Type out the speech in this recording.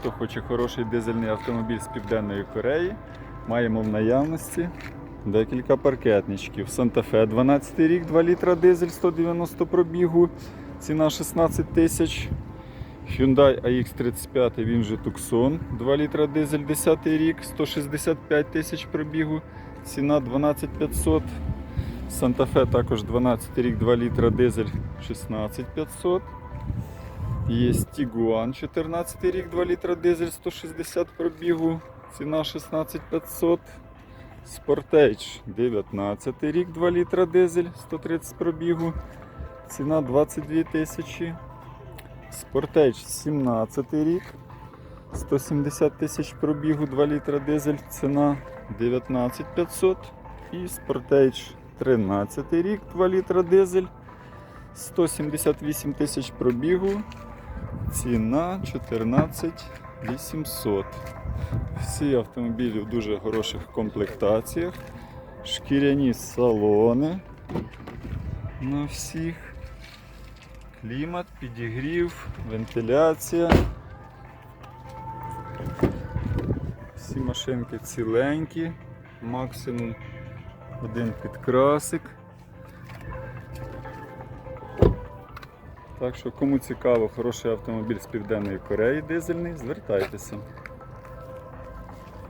Хто хоче хороший дизельний автомобіль з Південної Кореї, маємо в наявності декілька паркетничків. Санта-Фе 12 рік, 2 літра дизель, 190 пробігу, ціна 16 тисяч. Hyundai AX35, він же Tucson, 2 літра дизель, 10 рік, 165 тисяч пробігу, ціна 12500. Санта-Фе також 12 рік, 2 літра дизель, 16500. Є Tiguan 14 рік, 2 літра дизель, 160 пробігу, ціна 16500. Sportage 19 рік, 2 літра дизель, 130 пробігу, ціна 22 тисячі. Sportage 17 рік, 170 тисяч пробігу, 2 літра дизель, ціна 19500. І Sportage 13 рік, 2 літра дизель, 178 тисяч пробігу, ціна 14 800. Всі автомобілі в дуже хороших комплектаціях, шкіряні салони на всіх. Клімат, підігрів, вентиляція. Всі машинки ціленькі, максимум один підкрасик. Так що, кому цікаво, хороший автомобіль з Південної Кореї дизельний, звертайтеся.